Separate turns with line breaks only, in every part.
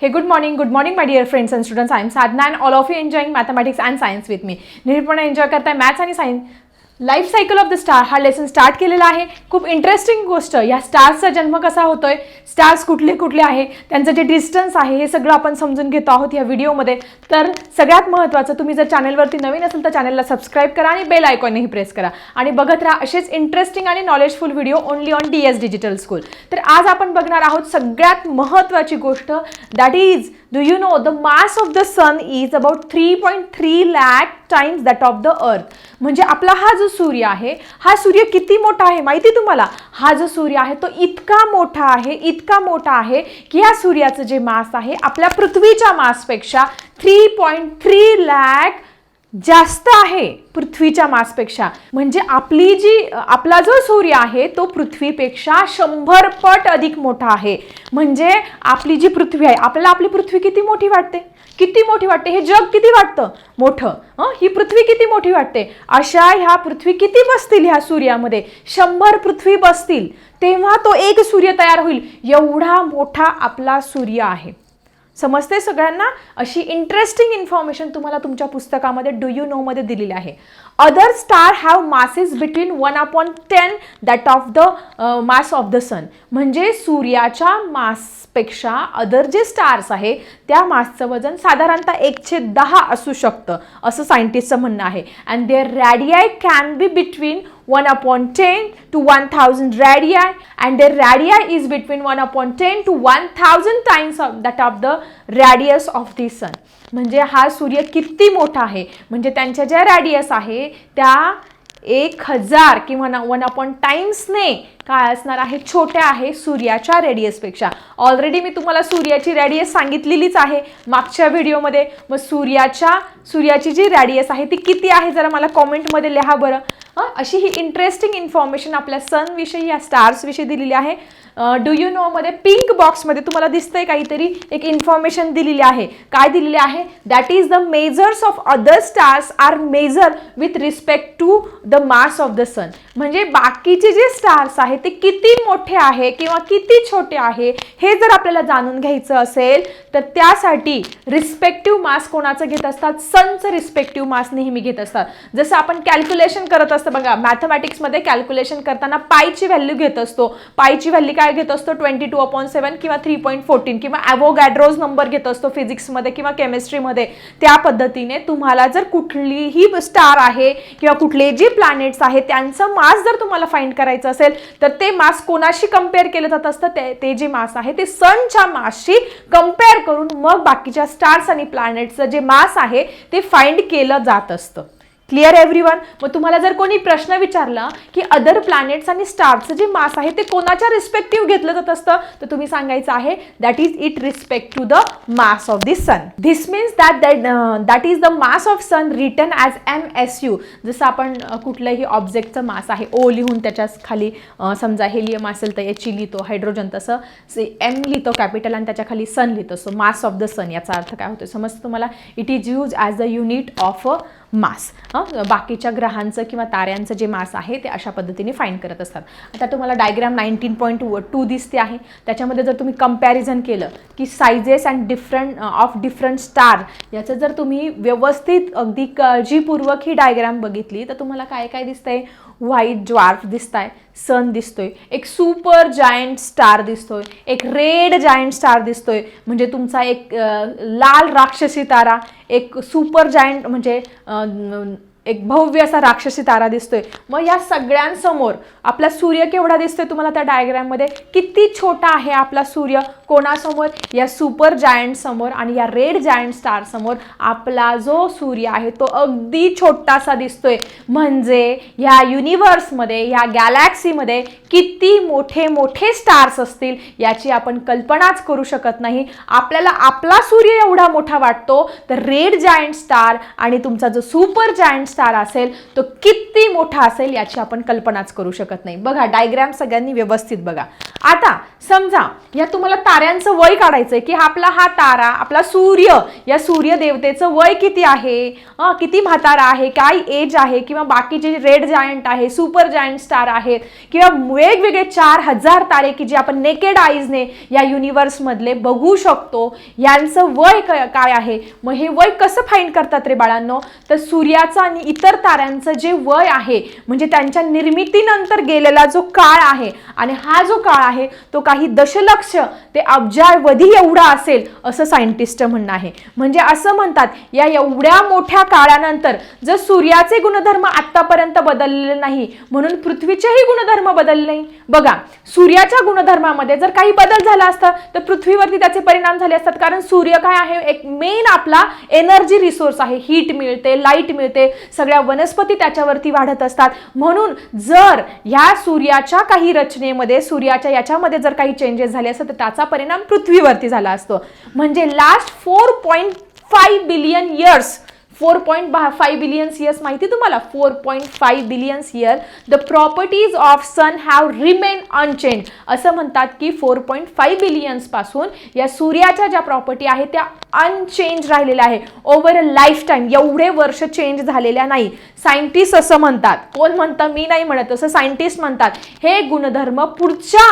Hey, good morning, good morning, my dear friends and students. I am Sadhna and all of you enjoying mathematics and science with me. निर्भीडपणे enjoy करताय maths आणि science life cycle of the star हा lesson start केलेला आहे. खूप interesting गोष्ट या स्टार्सचा जन्म कसा होतोय स्टार्स कुठले कुठले आहे त्यांचं जे डिस्टन्स आहे हे सगळं आपण समजून घेतो आहोत या व्हिडिओमध्ये तर सगळ्यात महत्त्वाचं तुम्ही जर चॅनलवरती नवीन असेल तर चॅनलला सबस्क्राईब करा आणि बेल आयकॉनही प्रेस करा. आणि बघत राहा असेच इंटरेस्टिंग आणि knowledgeful video only on D S digital school तर आज आपण बघणार आहोत सगळ्यात महत्त्वाची गोष्ट that is do you know the mass of the sun is about three point three lakh times that of the earth म्हणजे आपला हा जो सूर्य आहे हा सूर्य किती मोठा आहे माहिती तुम्हाला? हा जो सूर्य आहे तो इतका मोठा आहे इतका मोठा आहे की या सूर्याचं जे मास आहे आपल्या पृथ्वीच्या मासपेक्षा थ्री पॉईंट थ्री लॅक जास्त आहे पृथ्वीच्या मासपेक्षा. म्हणजे आपली जी आपला जो सूर्य आहे तो पृथ्वीपेक्षा शंभर पट अधिक मोठा आहे. म्हणजे आपली जी पृथ्वी आहे आपल्याला आपली पृथ्वी किती मोठी वाटते? किती मोठी वाटते? हे जग किती वाटतं? मोठं. हं? ही पृथ्वी किती मोठी वाटते? अशा ह्या पृथ्वी किती बसतील ह्या सूर्यामध्ये? शंभर पृथ्वी बसतील. तेव्हा तो एक सूर्य तयार होईल. एवढा मोठा आपला सूर्य आहे. समजते सगळ्यांना? अशी इंटरेस्टिंग इन्फॉर्मेशन तुम्हाला तुमच्या पुस्तकामध्ये डू यू नोमध्ये दिलेली आहे. Other star have masses between one upon ten that of the mass of the sun म्हणजे सूर्याच्या मासपेक्षा अदर जे स्टार्स आहे त्या मासचं वजन साधारणतः एकशे दहा असू शकतं असं सायंटिस्टचं म्हणणं आहे. And their radii can be between 1 upon 10 to 1000 radii and the radii is between 1 upon 10 to 1000 times of that of the radius of the sun. म्हणजे हा सूर्य किती मोठा आहे? म्हणजे त्यांच्या ज्या रॅडियस आहे त्या एक हजार किंवा वन अपॉन टाइम्सने काय असणार आहे? छोट्या आहे सूर्याच्या रेडियसपेक्षा ऑलरेडी मी तुम्हाला सूर्याची रॅडियस सांगितलेलीच आहे मागच्या व्हिडिओमध्ये मग सूर्याच्या सूर्याची जी रॅडियस आहे ती किती आहे? जरा मला कॉमेंटमध्ये लिहा बरं. हां अशी ही इंटरेस्टिंग इन्फॉर्मेशन आपल्या सनविषयी या स्टार्सविषयी दिलेली आहे. डू यू नोमध्ये पिंक बॉक्समध्ये तुम्हाला दिसतंय काहीतरी एक इन्फॉर्मेशन दिलेली आहे. काय दिलेली आहे? That is the measures of other stars are measure with respect to the mass of the sun म्हणजे बाकीचे जे स्टार्स आहेत ते किती मोठे आहे किंवा किती छोटे आहे हे जर आपल्याला जाणून घ्यायचं असेल तर त्यासाठी रिस्पेक्टिव्ह मास कोणाचं घेत असतात? सनचं रिस्पेक्टिव्ह मास नेहमी घेत असतात. जसं आपण कॅल्क्युलेशन करत असतो बघा मॅथमॅटिक्समध्ये कॅल्क्युलेशन करताना पायची व्हॅल्यू घेत असतो. पायची व्हॅल्यू काय घेत असतो? ट्वेंटी टू अपॉन सेवन किंवा थ्री पॉईंट फोर्टीन किंवा ॲवोगॅड्रोज नंबर घेत असतो फिजिक्समध्ये किंवा केमिस्ट्रीमध्ये त्या पद्धतीने तुम्हाला जर कुठलीही स्टार आहे किंवा कुठले जे प्लॅनेट्स आहेत त्यांचं मास जर तुम्हाला फाइंड करायचं असेल तर ते मास कोणाशी कंपेअर केलं जात असतं? ते ते जे मास आहे ते सनच्या मासशी कंपेअर करून मग बाकीच्या स्टार्स आणि प्लॅनेट्सचं जे मास आहे ते फाइंड केलं जात असतं. क्लिअर एव्हरीवन मग तुम्हाला जर कोणी प्रश्न विचारला की अदर प्लॅनेट्स आणि स्टार्सचं जे मास आहे ते कोणाच्या रिस्पेक्टिव्ह घेतलं जात असतं? तर तुम्ही सांगायचं आहे that is it respect to the mass of the sun this means that that that is the mass of sun written as M S U जसं आपण कुठलंही ऑब्जेक्टचं मास आहे ओ लिहून त्याच्याखाली समजा हेलियम असेल तर एच लिहितो हायड्रोजन तसं से एम लिहितो कॅपिटल आणि त्याच्याखाली सन लिहितो. So mass of the sun याचा अर्थ काय होतो समजतं तुम्हाला? It is use as the unit of a mass बाकीच्या ग्रहांचं किंवा ताऱ्यांचं जे मास आहे ते अशा पद्धतीने फाईंड करत असतात. आता तुम्हाला डायग्राम नाईन्टीन पॉईंट टू दिसते आहे. त्याच्यामध्ये जर तुम्ही कंपॅरिझन केलं की sizes and different of different star याचं जर तुम्ही व्यवस्थित अगदी काळजीपूर्वक ही डायग्राम बघितली तर तुम्हाला काय काय दिसतंय? व्हाईट ज्वार्फ दिसताय सन दिसतोय. एक सुपर जायंट स्टार दिसतोय. एक रेड जायंट स्टार दिसतोय. म्हणजे तुमचा एक लाल राक्षसी तारा एक सुपर जायंट म्हणजे एक भव्य असा राक्षसी तारा दिसतोय. मग या सगळ्यांसमोर आपला सूर्य केवढा दिसतोय तुम्हाला त्या डायग्राममध्ये किती छोटा आहे आपला सूर्य? कोणासमोर? या सुपर जायंट समोर आणि या रेड जायंट स्टार समोर आपला जो सूर्य आहे तो अगदी छोटासा दिसतोय. म्हणजे ह्या युनिव्हर्समध्ये ह्या गॅलॅक्सीमध्ये किती मोठे मोठे स्टार्स असतील याची आपण कल्पनाच करू शकत नाही. आपल्याला आपला सूर्य एवढा मोठा वाटतो तर रेड जायंट स्टार आणि तुमचा जो सुपर जायंट स्टार असेल तो किती मोठा असेल याची आपण कल्पनाच करू शकत नाही. बघा डायग्रॅम सगळ्यांनी व्यवस्थित बघा. आता समजा या तुम्हाला ताऱ्यांचं वय काढायचंय की आपला हा तारा आपला सूर्य या सूर्य देवतेचं वय किती आहे? किती म्हातारा आहे? काय एज आहे? किंवा बाकीचे रेड जायंट आहे सुपर जायंट स्टार आहेत किंवा वेगवेगळे चार हजार तारे की जे आपण नेकेड आईजने या युनिवर्समधले बघू शकतो यांचं वय काय आहे? मग हे वय कसं फाईंड करतात रे बाळांनो? तर सूर्याचा आणि इतर ताऱ्यांचं जे वय आहे म्हणजे त्यांच्या निर्मितीनंतर गेलेला जो काळ आहे आणि हा जो काळ आहे तो काही दशलक्ष ते अब्जावधी एवढा असेल असं सायंटिस्ट म्हणणं आहे. म्हणजे असं म्हणतात या एवढ्या मोठ्या काळानंतर जर सूर्याचे गुणधर्म आतापर्यंत बदललेले नाही म्हणून पृथ्वीचेही गुणधर्म बदलले नाही. बघा सूर्याच्या गुणधर्मामध्ये जर काही बदल झाला असता तर पृथ्वीवरती त्याचे परिणाम झाले असतात. कारण सूर्य काय आहे? एक मेन आपला एनर्जी रिसोर्स आहे. हीट मिळते लाइट मिळते सगळ्या वनस्पती त्याच्यावरती वाढत असतात. म्हणून जर ह्या सूर्याच्या काही रचनेमध्ये सूर्याच्या याच्यामध्ये जर काही चेंजेस झाले असतात तर त्याचा परिणाम पृथ्वीवरती झाला असतो. म्हणजे last four point five billion years four point five billions years माहिती तुम्हाला? Four point five billions year the properties of sun have remain unchange असं म्हणतात की फोर पॉईंट फाईव्ह बिलियन्सपासून या सूर्याच्या ज्या प्रॉपर्टी आहेत त्या अनचेंज राहिलेल्या आहे ओव्हर अ लाईफ टाईम एवढे वर्ष चेंज झालेल्या नाही. सायंटिस्ट असं म्हणतात. कोण म्हणतं? मी नाही म्हणत. असं सायंटिस्ट म्हणतात. हे गुणधर्म पुढच्या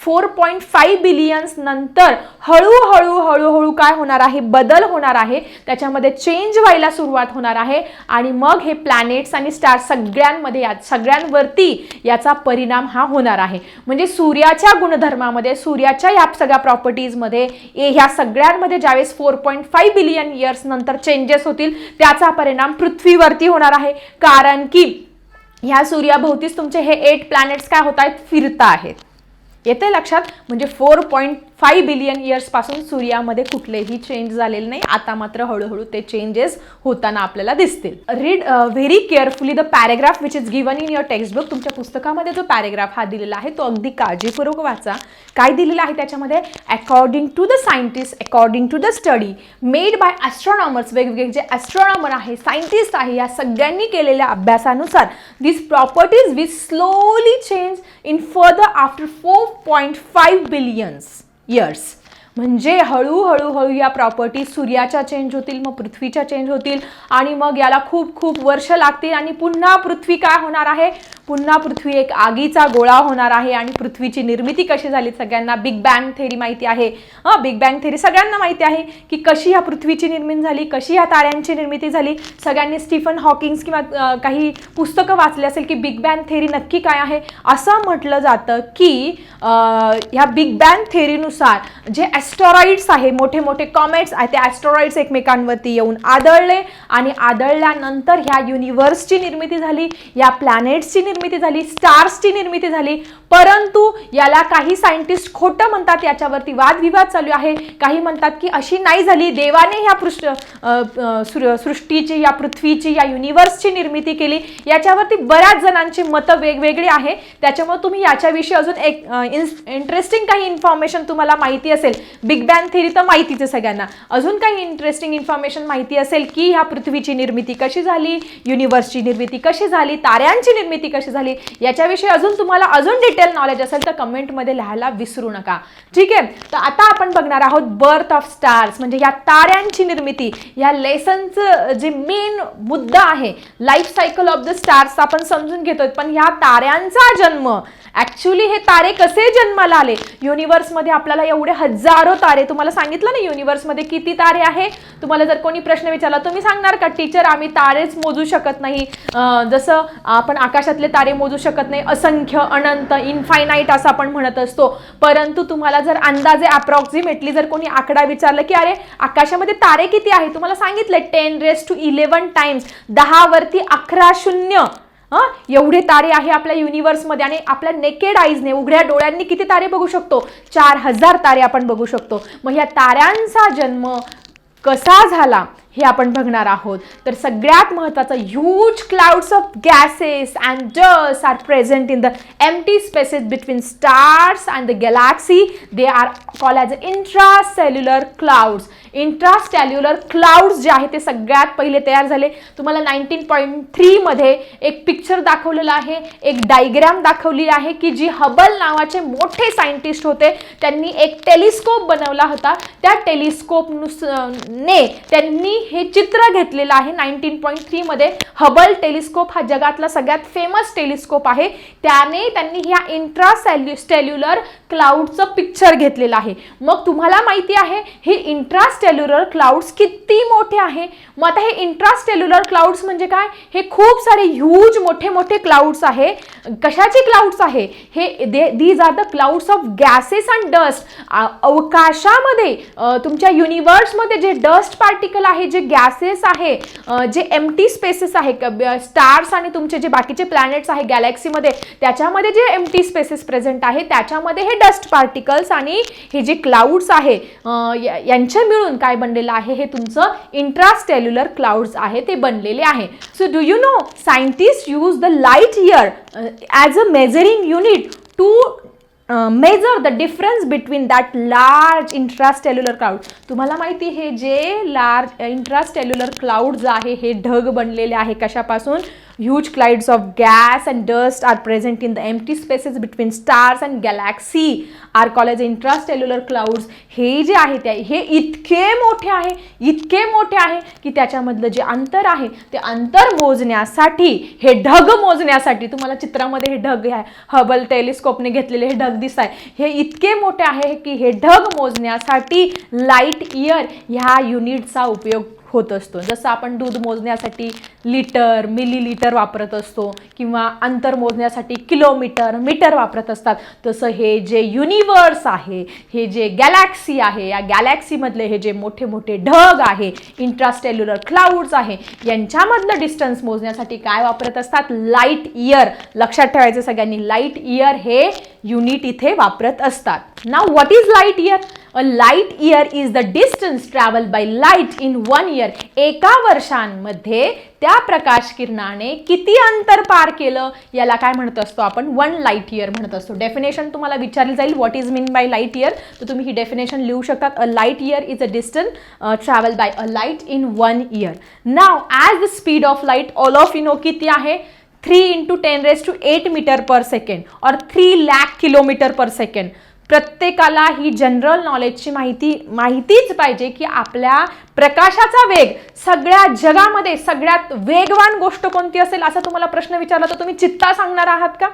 फोर पॉईंट फाईव्ह बिलियन्स नंतर हळूहळू हळूहळू काय होणार आहे? बदल होणार आहे. त्याच्यामध्ये चेंज व्हायला सुरुवात होणार आहे. आणि मग हे प्लॅनेट्स आणि स्टार सगळ्यांमध्ये या सगळ्यांवरती याचा परिणाम हा होणार आहे. म्हणजे सूर्याच्या गुणधर्मामध्ये सूर्याच्या या सगळ्या प्रॉपर्टीजमध्ये ए- ह्या सगळ्यांमध्ये ज्यावेळेस four point five billion years नंतर चेंजेस होतील त्याचा परिणाम पृथ्वीवरती होणार आहे. कारण की ह्या सूर्याभोवतीच तुमचे हे एट प्लॅनेट्स काय होत आहेत? फिरता आहेत. येते लक्षात. म्हणजे फोर पॉईंट फाईव्ह बिलियन इयर्सपासून सूर्यामध्ये कुठलेही चेंज झालेले नाही. आता मात्र हळूहळू ते चेंजेस होताना आपल्याला दिसतील. Read very carefully the paragraph which is given in your textbook तुमच्या पुस्तकामध्ये जो पॅरेग्राफ हा दिलेला आहे तो अगदी काळजीपूर्वक वाचा. काय दिलेलं आहे त्याच्यामध्ये? According to the scientist according to the study made by astronomers वेगवेगळे जे ॲस्ट्रॉनॉमर आहे सायंटिस्ट आहे या सगळ्यांनी केलेल्या अभ्यासानुसार this properties which slowly change in further after four point five billions years म्हणजे हळूहळू हळू या प्रॉपर्टी सूर्याच्या चेंज होतील मग पृथ्वीच्या चेंज होतील आणि मग याला खूप खूप वर्ष लागतील आणि पुन्हा पृथ्वी काय होणार आहे? पुन्हा पृथ्वी एक आगीचा गोळा होणार आहे आणि पृथ्वीची निर्मिती कशी झाली सगळ्यांना बिग बँग थेरी माहिती आहे. हां बिग बँग थेरी सगळ्यांना माहिती आहे की कशी ह्या पृथ्वीची निर्मिती झाली कशी ह्या ताऱ्यांची निर्मिती झाली. सगळ्यांनी स्टीफन हॉकिंग्स किंवा काही पुस्तकं वाचली असेल की बिग बँग थेरी नक्की काय आहे? असं म्हटलं जातं की ह्या बिग बँग थेरीनुसार जे ॲस्टरॉइड्स आहे मोठे मोठे कॉमेट्स आहे ते ॲस्टरॉइड्स एकमेकांवरती येऊन आदळले आणि आदळल्यानंतर ह्या युनिवर्सची निर्मिती झाली या प्लॅनेट्सची निर्मिती झाली स्टार्सची निर्मिती झाली. परंतु याला काही सायंटिस्ट खोटं म्हणतात याच्यावरती वादविवाद चालू आहे. काही म्हणतात की अशी नाही झाली. देवाने ह्या पृष्ठ सृष्टीची या पृथ्वीची या युनिवर्सची निर्मिती केली. याच्यावरती बऱ्याच जणांची मतं वेगवेगळी आहे. त्याच्यामुळे तुम्ही याच्याविषयी अजून एक इंटरेस्टिंग काही इन्फॉर्मेशन तुम्हाला माहिती असेल. बिग बँग थेरी तर माहितीच आहे सगळ्यांना. अजून काही इंटरेस्टिंग इन्फॉर्मेशन माहिती असेल की ह्या पृथ्वीची निर्मिती कशी झाली युनिवर्सची निर्मिती कशी झाली ताऱ्यांची निर्मिती कशी झाली. याच्याविषयी अजून तुम्हाला अजून डिटेल नॉलेज असेल तर कमेंटमध्ये लिहायला विसरू नका. ठीक आहे? तर आता आपण बघणार आहोत बर्थ ऑफ स्टार्स म्हणजे या ताऱ्यांची निर्मिती या लेसनचं जे मेन मुद्दा आहे life cycle of the stars आपण समजून घेतोय. पण ह्या ताऱ्यांचा जन्म ऍक्च्युली हे तारे कसे जन्माला आले? युनिवर्समध्ये आपल्याला एवढे हजारो तारे. तुम्हाला सांगितलं ना युनिवर्समध्ये किती तारे आहे? तुम्हाला जर कोणी प्रश्न विचारला तुम्ही सांगणार का टीचर आम्ही तारेच मोजू शकत नाही? जसं आपण आकाशातले तारे मोजू शकत नाही असंख्य अनंत इनफायनाईट असं आपण म्हणत असतो. परंतु तुम्हाला जर अंदाजे अप्रॉक्सिमेटली जर कोणी आकडा विचारलं की अरे आकाशामध्ये तारे किती आहे तुम्हाला सांगितलं ten raise to eleven times दहावरती अकरा शून्य. हा? एवढे तारे आहे आपल्या युनिवर्समध्ये आणि आपल्या नेकेड आईजने उघड्या डोळ्यांनी किती तारे बघू शकतो? चार हजार तारे आपण बघू शकतो. मग या ताऱ्यांचा जन्म कसा झाला? हे आपण बघणार आहोत. तर सगळ्यात महत्त्वाचं huge clouds of gases and dust are present in the empty spaces between stars and the galaxy they are call as a intracellular clouds intrastellular clouds जे आहे ते सगळ्यात पहिले तयार झाले. तुम्हाला नाईन्टीन पॉईंट थ्रीमध्ये एक पिक्चर दाखवलेलं आहे. एक डायग्रॅम दाखवली आहे की जी हबल नावाचे मोठे सायंटिस्ट होते. त्यांनी एक टेलिस्कोप बनवला होता. त्या टेलिस्कोप ने त्यांनी हे चित्र घेतलेलं आहे. नाईन्टीन पॉईंट थ्रीमध्ये हबल टेलिस्कोप हा जगातला सगळ्यात फेमस टेलिस्कोप आहे. त्याने त्यांनी ह्या इंट्रासेल्यु स्टेल्युलर क्लाउडचं पिक्चर घेतलेलं आहे. मग तुम्हाला माहिती आहे हे इंट्रा स्टेल्युलर क्लाउड्स किती मोठे आहे? मग आता हे इंट्रा स्टेल्युलर क्लाउड्स म्हणजे काय? हे खूप सारे ह्यूज मोठे मोठे क्लाउड्स आहे. कशाचे क्लाउड्स आहे? हे these are the clouds of gases and dust अवकाशामध्ये तुमच्या युनिवर्समध्ये जे डस्ट पार्टिकल आहे जे गॅसेस आहे जे एम्टी स्पेसेस आहे स्टार्स आणि तुमचे जे बाकीचे प्लॅनेट्स आहे गॅलेक्सीमध्ये त्याच्यामध्ये जे एमटी स्पेसेस प्रेझेंट आहे त्याच्यामध्ये हे डस्ट पार्टिकल्स आणि हे जे क्लाउड्स आहे यांचे मिळून काय बनलेलं आहे हे तुमचं इंट्रास्टेल्युलर क्लाउड्स आहे ते बनलेले आहे. So do you know scientist use the light year as a measuring unit to measure the difference between that large intrastellular cloud तुम्हाला माहिती हे जे लार्ज इंट्रास्टेल्युलर क्लाउड्स आहे हे ढग बनलेले आहे कशापासून? Huge clouds of gas and dust are present in the empty spaces between stars and galaxy are called intrastellular clouds हे जे आहे ते हे इतके मोठे आहे इतके मोठे आहे की त्याच्यामधलं जे अंतर आहे ते अंतर मोजण्यासाठी हे ढग मोजण्यासाठी तुम्हाला चित्रामध्ये हे ढग आहे हबल टेलिस्कोपने घेतलेले हे ढग दिसत आहे हे इतके मोठे आहे की हे ढग मोजण्यासाठी लाइट इयर ह्या युनिटचा उपयोग होत असतो. जसं आपण दूध मोजण्यासाठी लिटर मिलीलिटर वापरत असतो किंवा अंतर मोजण्यासाठी किलोमीटर मीटर वापरत असतात. तसं हे जे युनिवर्स आहे हे जे गॅलॅक्सी आहे या गॅलॅक्सीमधले हे जे मोठे मोठे ढग आहे इंट्रास्टेल्युलर क्लाउड्स आहे यांच्यामधलं डिस्टन्स मोजण्यासाठी काय वापरत असतात? लाइट इयर लक्षात ठेवायचं सगळ्यांनी लाइट इयर हे युनिट इथे वापरत असतात. Now what is light year a light year is the distance travel by light in one year एका वर्षांमध्ये त्या प्रकाश किरणाने किती अंतर पार केलं? याला काय म्हणत असतो आपण? वन लाइट इयर म्हणत असतो. डेफिनेशन तुम्हाला विचारली जाईल. What is mean by light year तर तुम्ही ही डेफिनेशन लिहू शकतात a light year is a distance travel by a light in one year now as the speed of light all of you know किती आहे? Three into ten raise to eight metre per second और three lakh kilometre per second प्रत्येकाला ही general नॉलेजची माहिती माहितीच पाहिजे की आपल्या प्रकाशाचा वेग सगळ्या जगामध्ये सगळ्यात वेगवान गोष्ट कोणती असेल असा तुम्हाला प्रश्न विचारला तर तुम्ही चित्ता सांगणार आहात का?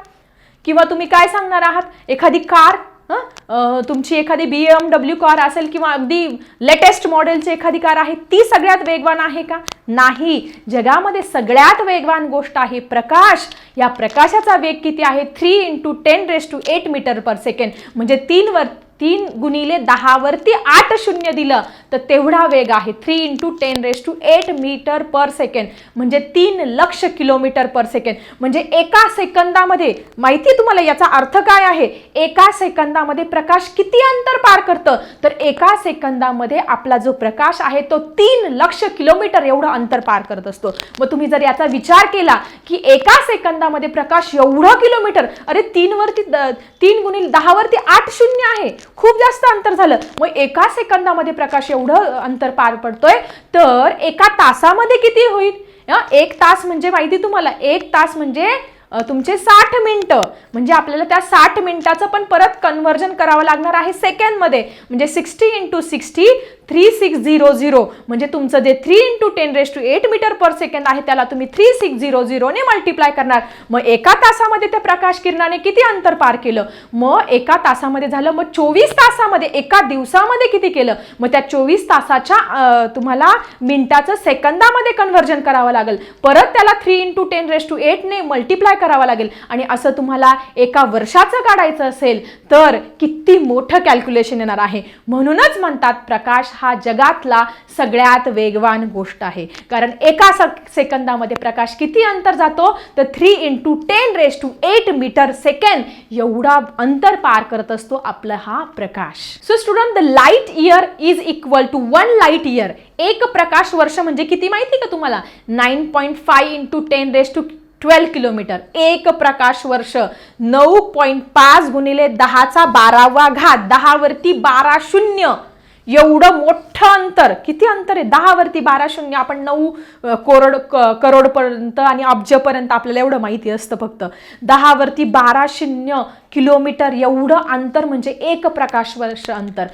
किंवा तुम्ही काय सांगणार आहात? एखादी कार हं? तुमची एखादी बी एम डब्ल्यू कार असेल किंवा अगदी लेटेस्ट मॉडेलची एखादी कार आहे ती सगळ्यात वेगवान आहे का? नाही. जगामध्ये सगळ्यात वेगवान गोष्ट आहे प्रकाश. या प्रकाशाचा वेग किती आहे? Three into ten raise to eight metre per second म्हणजे तीन वर तीन गुणिले दहावरती आठ शून्य दिलं. तर तेवढा वेग आहे. Three into ten raise to eight metre per second म्हणजे तीन लक्ष किलोमीटर पर सेकंड म्हणजे एका सेकंदामध्ये माहिती तुम्हाला याचा अर्थ काय आहे? एका सेकंदामध्ये प्रकाश किती अंतर पार करतं? तर एका सेकंदामध्ये आपला जो प्रकाश आहे तो तीन लक्ष किलोमीटर एवढं अंतर पार करत असतो. मग तुम्ही जर याचा विचार केला की एका सेकंदामध्ये प्रकाश एवढं किलोमीटर अरे तीनवरती द- तीन गुणिले दहावरती आठ शून्य आहे. खूप जास्त अंतर झालं. मग एका सेकंदामध्ये प्रकाश एवढं अंतर पार पडतोय तर एका तासामध्ये किती होईल? एक तास म्हणजे माहिती तुम्हाला? एक तास म्हणजे तुमचे साठ मिनटं. म्हणजे आपल्याला त्या साठ मिनिटाचं पण परत कन्व्हर्जन करावं लागणार आहे सेकंडमध्ये म्हणजे sixty into sixty three six zero zero म्हणजे तुमचं जे three into ten raise to eight metre per second आहे त्याला तुम्ही थ्री सिक्स झिरो झिरोने मल्टिप्लाय करणार. मग एका तासामध्ये त्या प्रकाश किरणाने किती अंतर पार केलं? मग एका तासामध्ये झालं मग चोवीस तासामध्ये एका दिवसामध्ये किती केलं? मग त्या चोवीस तासाच्या तुम्हाला मिनिटाचं सेकंदामध्ये कन्व्हर्जन करावं लागेल. परत त्याला three into ten raise to एटने multiply करावा लागेल. आणि असं तुम्हाला एका वर्षाचं काढायचं असेल तर किती मोठं कॅल्क्युलेशन येणार आहे. म्हणूनच म्हणतात प्रकाश हा जगातला सगळ्यात वेगवान गोष्ट आहे. कारण एका सेकंदामध्ये प्रकाश किती अंतर जातो? तर three into ten raise to eight metre second एवढा अंतर पार करत असतो आपला हा प्रकाश. So student the light year is equal to one light year एक प्रकाश वर्ष म्हणजे किती माहिती का तुम्हाला? Nine point five into ten raise to twelve kilometre एक प्रकाश वर्ष नऊ पॉईंट पाच गुणिले दहाचा बारावा घात. दहावरती बारा शून्य. एवढं मोठं अंतर किती अंतर आहे? दहावरती बारा शून्य आपण नऊ करोड क- करोडपर्यंत आणि अब्जपर्यंत आपल्याला एवढं माहिती असतं फक्त. दहावरती बारा शून्य किलोमीटर एवढं अंतर म्हणजे एक प्रकाश वर्ष अंतर.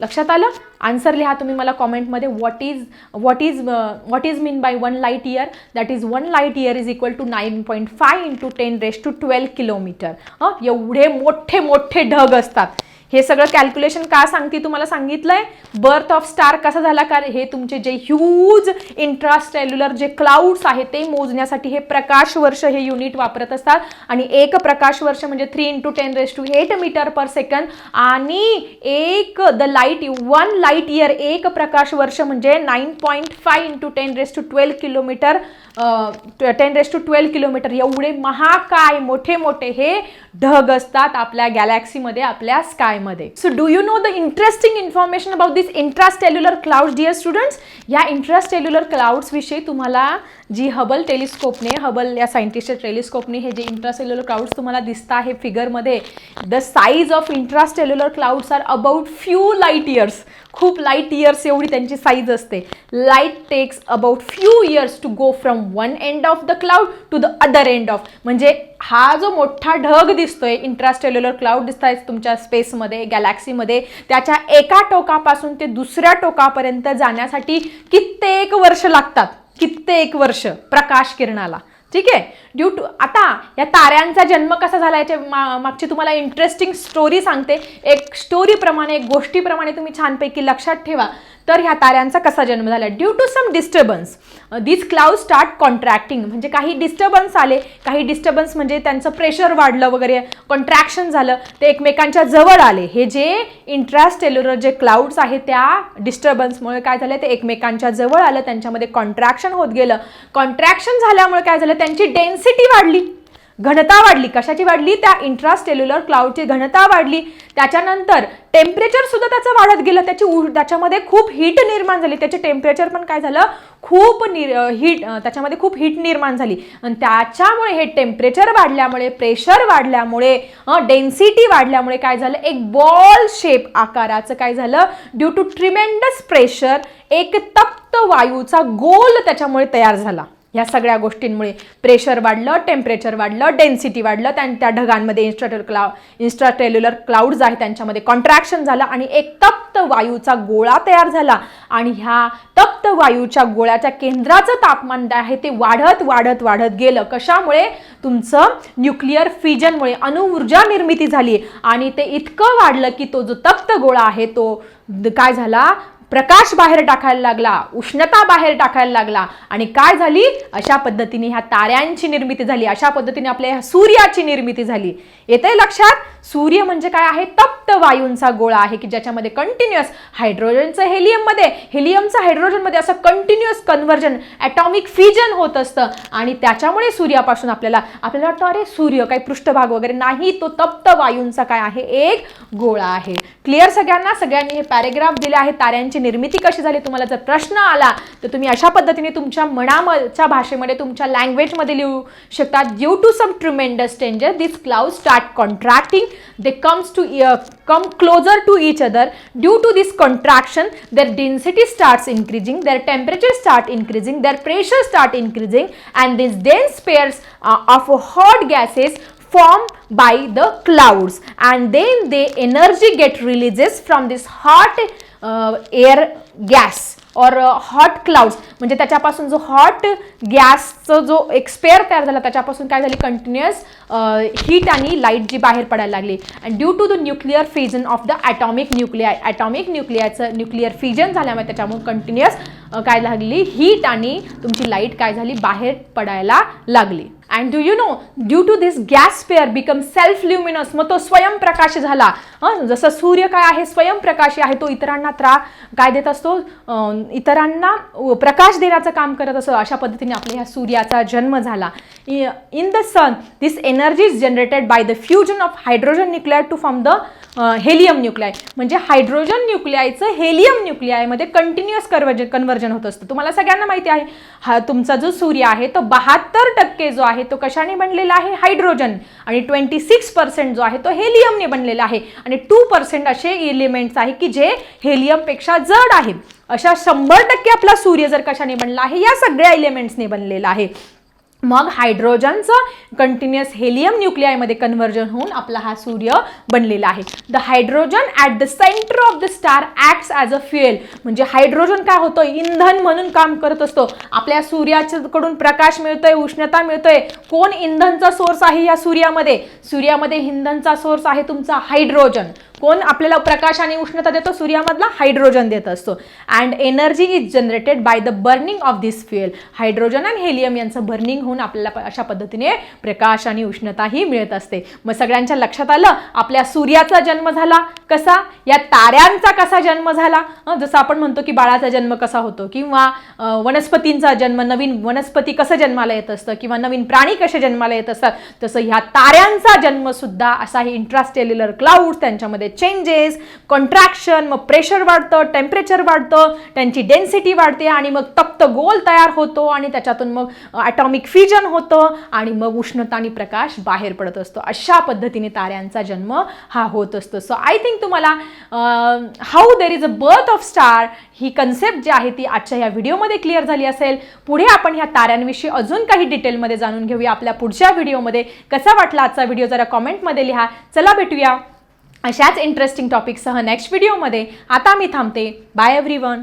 लक्षात आलं? आन्सर लिहा तुम्ही मला कॉमेंटमध्ये. What is what is what is mean by one light year that is one light year is equal to nine point five into ten raise to twelve kilometre हं? एवढे मोठे मोठे ढग असतात. हे सगळं कॅल्क्युलेशन का सांगते तुम्हाला सांगितलंय? बर्थ ऑफ स्टार कसा झाला? का हे तुमचे जे ह्यूज इंट्रास्टेल्युलर जे क्लाउड्स आहेत ते मोजण्यासाठी हे प्रकाश वर्ष हे युनिट वापरत असतात. आणि एक प्रकाश वर्ष म्हणजे three into ten raise to eight metre per second आणि एक the light one light year एक प्रकाश वर्ष म्हणजे nine point five into ten raise to twelve kilometre ten raise to twelve kilometre एवढे महाकाय मोठे मोठे हे ढग असतात आपल्या गॅलॅक्सीमध्ये आपल्या स्कायमध्ये. So do you know the interesting information about this intrastellular clouds dear students या इंट्रास्टेल्युलर क्लाउड्स विषयी तुम्हाला जी हबल टेलिस्कोपने हबल या सायंटिस्टच्या टेलिस्कोपने हे जे इंट्रास्टेल्युलर क्लाउड्स तुम्हाला दिसत आहे फिगरमध्ये the size of intrastellular clouds are about few light years खूप लाइट इयर्स एवढी त्यांची साईज असते. Light takes about few years to go from one end of the cloud to the other end of म्हणजे हा जो मोठा ढग दिसतोय इंट्रास्टेल्युलर क्लाउड दिसताय तुमच्या स्पेसमध्ये गॅलॅक्सीमध्ये त्याच्या एका टोकापासून ते दुसऱ्या टोकापर्यंत जाण्यासाठी कित्येक वर्ष लागतात. कित्येक वर्ष प्रकाश किरणाला. ठीक आहे? ड्यू टू आता या ताऱ्यांचा जन्म कसा झाला याच्या मा मागची तुम्हाला इंटरेस्टिंग स्टोरी सांगते. एक स्टोरीप्रमाणे एक गोष्टीप्रमाणे तुम्ही छानपैकी लक्षात ठेवा. तर ह्या ताऱ्यांचा कसा जन्म झाला? Due to some disturbance this cloud start contracting म्हणजे काही डिस्टर्बन्स आले. काही डिस्टर्बन्स म्हणजे त्यांचं प्रेशर वाढलं वगैरे. कॉन्ट्रॅक्शन झालं. ते एकमेकांच्या जवळ आले. हे जे इंट्रास्टेल्युलर जे क्लाउड्स आहेत त्या डिस्टर्बन्समुळे काय झालं? ते एकमेकांच्या जवळ आलं. त्यांच्यामध्ये कॉन्ट्रॅक्शन होत गेलं. कॉन्ट्रॅक्शन झाल्यामुळे काय झालं? त्यांची डेन्सिटी वाढली. घनता वाढली. कशाची वाढली? त्या इंट्रास्टेल्युलर क्लाउडची घनता वाढली. त्याच्यानंतर टेम्परेचर सुद्धा त्याचं वाढत गेलं. त्याची उ- त्याच्यामध्ये खूप हीट निर्माण झाली. त्याचे टेम्परेचर पण काय झालं? खूप निर हीट त्याच्यामध्ये खूप हीट निर्माण झाली. आणि त्याच्यामुळे हे टेम्परेचर वाढल्यामुळे प्रेशर वाढल्यामुळे डेन्सिटी वाढल्यामुळे काय झालं? एक बॉल शेप आकाराचं काय झालं? ड्यू टू ट्रिमेंडस प्रेशर एक तप्त वायूचा गोल त्याच्यामुळे तयार झाला. ह्या सगळ्या गोष्टींमुळे प्रेशर वाढलं टेम्परेचर वाढलं डेन्सिटी वाढलं त्या त्या ढगांमध्ये इन्स्ट्राटेल क्लाउ इन्स्ट्राटेल्युलर क्लाउड्स आहेत त्यांच्यामध्ये कॉन्ट्रॅक्शन झालं आणि एक तप्त वायूचा गोळा तयार झाला. आणि ह्या तप्त वायूच्या गोळ्याच्या केंद्राचं तापमान जे आहे ते वाढत वाढत वाढत गेलं. कशामुळे? तुमचं न्यूक्लिअर फिजनमुळे अणुऊर्जा निर्मिती झाली. आणि ते इतकं वाढलं की तो जो तप्त गोळा आहे तो काय झाला? प्रकाश बाहेर टाकायला लागला उष्णता बाहेर टाकायला लागला. आणि काय झाली? अशा पद्धतीने ह्या ताऱ्यांची निर्मिती झाली. अशा पद्धतीने आपल्या ह्या सूर्याची निर्मिती झाली. येते लक्षात? सूर्य म्हणजे काय आहे? तप्त वायूंचा गोळा आहे की ज्याच्यामध्ये कंटिन्युअस हायड्रोजनचं हेलियममध्ये हेलियमचं हायड्रोजनमध्ये असं कंटिन्युअस कन्व्हर्जन ॲटॉमिक फिजन होत असतं. आणि त्याच्यामुळे सूर्यापासून आपल्याला आपल्याला वाटतं अरे सूर्य काही पृष्ठभाग वगैरे नाही तो तप्त वायूंचा काय आहे? एक गोळा आहे. क्लिअर सगळ्यांना? सगळ्यांनी हे पॅरेग्राफ दिले आहे ताऱ्यांची भाषेची निर्मिती कशी झाली तुम्हाला जर प्रश्न आला तर तुम्ही अशा पद्धतीने तुमच्या मनामच्या भाषेमध्ये तुमच्या लँग्वेजमध्ये लिहू शकता. Due to some tremendous danger this cloud start contracting they comes to come closer to each other due to this contraction their density starts increasing their temperature start increasing their pressure start increasing and this dense pairs of hot gases form by the clouds and then they energy get releases from this hot air gas और hot clouds म्हणजे त्याच्यापासून जो hot गॅसचं जो एक्सपेअर तयार झाला त्याच्यापासून काय झाली कंटिन्युअस हीट आणि लाइट जी बाहेर पडायला लागली. And due to the nuclear fission of the atomic nuclei atomic न्यूक्लियाचं nuclear fission झाल्यामुळे त्याच्यामुळे कंटिन्युअस काय लागली? हीट आणि तुमची लाइट काय झाली? बाहेर पडायला लागली. And do you know due to this gas pair become self luminous मग तो स्वयंप्रकाश झाला. हं, जसं सूर्य काय आहे स्वयंप्रकाशी आहे तो इतरांना त्रा काय देत असतो? इतरांना प्रकाश प्रकाश देण्याचं काम करत असतो अशा पद्धतीने आपल्या ह्या सूर्याचा जन्म झाला. In the sun this energy is generated by the fusion of hydrogen nuclei to form the helium nuclei म्हणजे हायड्रोजन न्यूक्लिआयचं हेलियम न्यूक्लिआयमध्ये कंटिन्युअस कन्वर्जन कन्वर्जन होत असतं. तुम्हाला सगळ्यांना माहिती आहे हा तुमचा जो सूर्य आहे तो बहात्तर टक्के जो आहे तो कशाने बनलेला आहे? हायड्रोजन आणि ट्वेंटी सिक्स पर्सेंट जो आहे तो हेलियमने बनलेला आहे. आणि टू पर्सेंट असे एलिमेंट्स आहे की जे हेलियमपेक्षा जड आहे. अशा शंभर टक्के आपला सूर्य जर कशाने बनला आहे या सगळ्या एलिमेंट्सने बनलेला आहे. मग हायड्रोजनचं कंटिन्युअस हेलियम न्यूक्लियामध्ये कन्व्हर्जन होऊन आपला हा सूर्य बनलेला आहे. The hydrogen at the centre of the star acts as a fuel म्हणजे हायड्रोजन काय होतं? इंधन म्हणून काम करत असतो. आपल्या सूर्याच्याकडून प्रकाश मिळतोय उष्णता मिळतोय. कोण इंधनचा सोर्स आहे या सूर्यामध्ये? सूर्यामध्ये इंधनचा सोर्स आहे तुमचा हायड्रोजन कोण आपल्याला प्रकाश आणि उष्णता देतो? सूर्यामधला हायड्रोजन देत असतो. And energy is generated by the burning of this fuel hydrogen and helium यांचं बर्निंग होऊन आपल्याला अशा पद्धतीने प्रकाश आणि उष्णता ही मिळत असते. मग सगळ्यांच्या लक्षात आलं? आपल्या सूर्याचा जन्म झाला कसा? या ताऱ्यांचा कसा जन्म झाला? जसं आपण म्हणतो की बाळाचा जन्म कसा होतो? किंवा वनस्पतींचा जन्म नवीन वनस्पती कसं जन्माला येत असतं? किंवा नवीन प्राणी कसे जन्माला येत असतात? तसं ह्या ताऱ्यांचा जन्म सुद्धा असा ही इंट्रास्टेल्युलर क्लाउड त्यांच्यामध्ये चेंजेस कॉन्ट्रॅक्शन मग प्रेशर वाढतं टेम्परेचर वाढतं त्यांची डेन्सिटी वाढते आणि मग तप्त गोल तयार होतो आणि त्याच्यातून मग ॲटॉमिक फ्युजन होतं आणि मग उष्णता आणि प्रकाश बाहेर पडत असतो. अशा पद्धतीने ताऱ्यांचा जन्म हा होत असतो. सो आय थिंक तुम्हाला how there is a birth of star he concept जी आहे ती आजच्या या व्हिडिओमध्ये क्लिअर झाली असेल. पुढे आपण ह्या ताऱ्यांविषयी अजून काही डिटेलमध्ये जाणून घेऊया. आपल्या पुढच्या व्हिडिओमध्ये कसा वाटला आजचा व्हिडिओ जरा कॉमेंटमध्ये लिहा. चला भेटूया. अशाच इंटरेस्टिंग टॉपिकसह नेक्स्ट व्हिडिओमध्ये आता मी थांबते. Bye every one